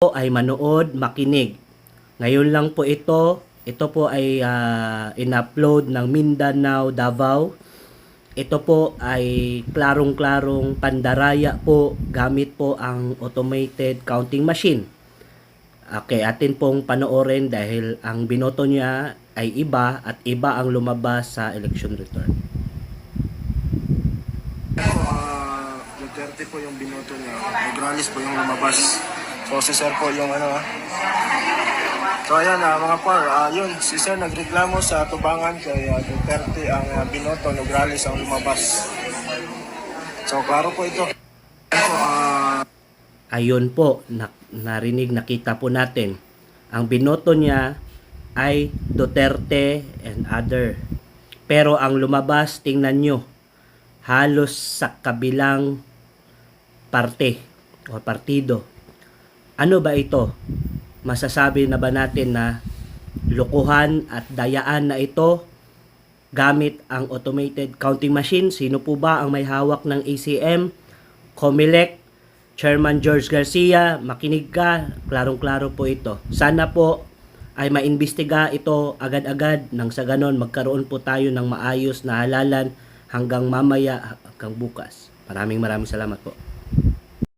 ay manood, makinig. Ngayon lang po ito, ito po ay ah, in-upload ng Mindanao, Davao. Ito po ay klarong-klarong pandaraya po gamit po ang automated counting machine. Okay, atin pong panoorin dahil ang binoto niya ay iba at iba ang lumabas sa election return. Ah, Duterte po yung binoto niya. Nograles po yung lumabas. So si Sir po yung ano ah. So ayan ah, mga par, ah, yun, si Sir nagreklamo sa tubangan kay ah, Duterte ang ah, binoto, Nograles ang lumabas. So klaro po ito. Ito, ah, Ayun po, na, narinig, nakita po natin. Ang binoto niya ay Duterte and other. Pero ang lumabas, tingnan nyo, halos sa kabilang parte o partido. Ano ba ito? Masasabi na ba natin na lukuhan at dayaan na ito gamit ang automated counting machine? Sino po ba ang may hawak ng ACM? Comelec, Chairman George Garcia, makinig ka, klarong-klaro po ito. Sana po ay maimbestiga ito agad-agad nang sa ganon magkaroon po tayo ng maayos na halalan hanggang mamaya, hanggang bukas. Maraming maraming salamat po.